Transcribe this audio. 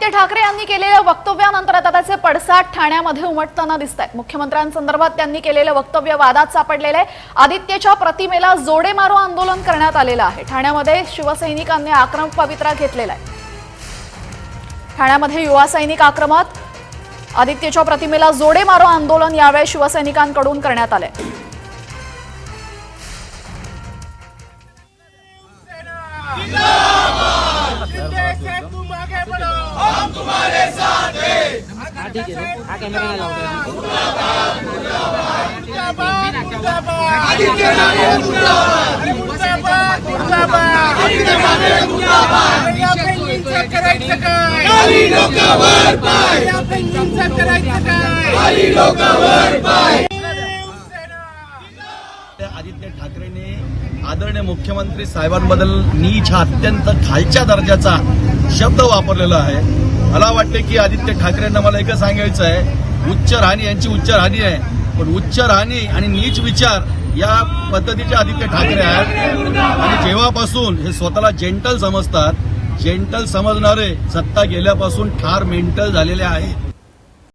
आदित्य ठाकरे यांनी केलेल्या वक्तव्यानंतर आता त्याचे पडसाद ठाण्यामध्ये उमटताना दिसत आहेत मुख्यमंत्र्यांसंदर्भात त्यांनी केलेलं वक्तव्य वादात सापडलेलं आहे आदित्यच्या प्रतिमेला जोडे मारो आंदोलन करण्यात आलेलं आहे. ठाण्यामध्ये शिवसैनिकांनी आक्रमक पवित्रा घेतलेला आहे. ठाण्यामध्ये युवा सैनिक आक्रमक आदित्यच्या प्रतिमेला जोडे मारो आंदोलन यावेळी शिवसैनिकांकडून करण्यात आलंय. आदित्य ठाकरेंनी आदरणीय मुख्यमंत्री साहेबांबद्दल नीच हा अत्यंत खालच्या दर्जाचा शब्द वापरलेला आहे. मला वाटते की आदित्य ठाकरेंना मला एकच सांगायचं आहे उच्च राहणी यांची उच्च राहणी आहे पण उच्च राहणी आणि नीच विचार या पद्धतीचे आदित्य ठाकरे आहेत. आणि जेव्हापासून हे स्वतःला जेंटल समजतात जेंटल समजणारे सत्ता गेल्यापासून ठार मेंटल झालेले आहेत.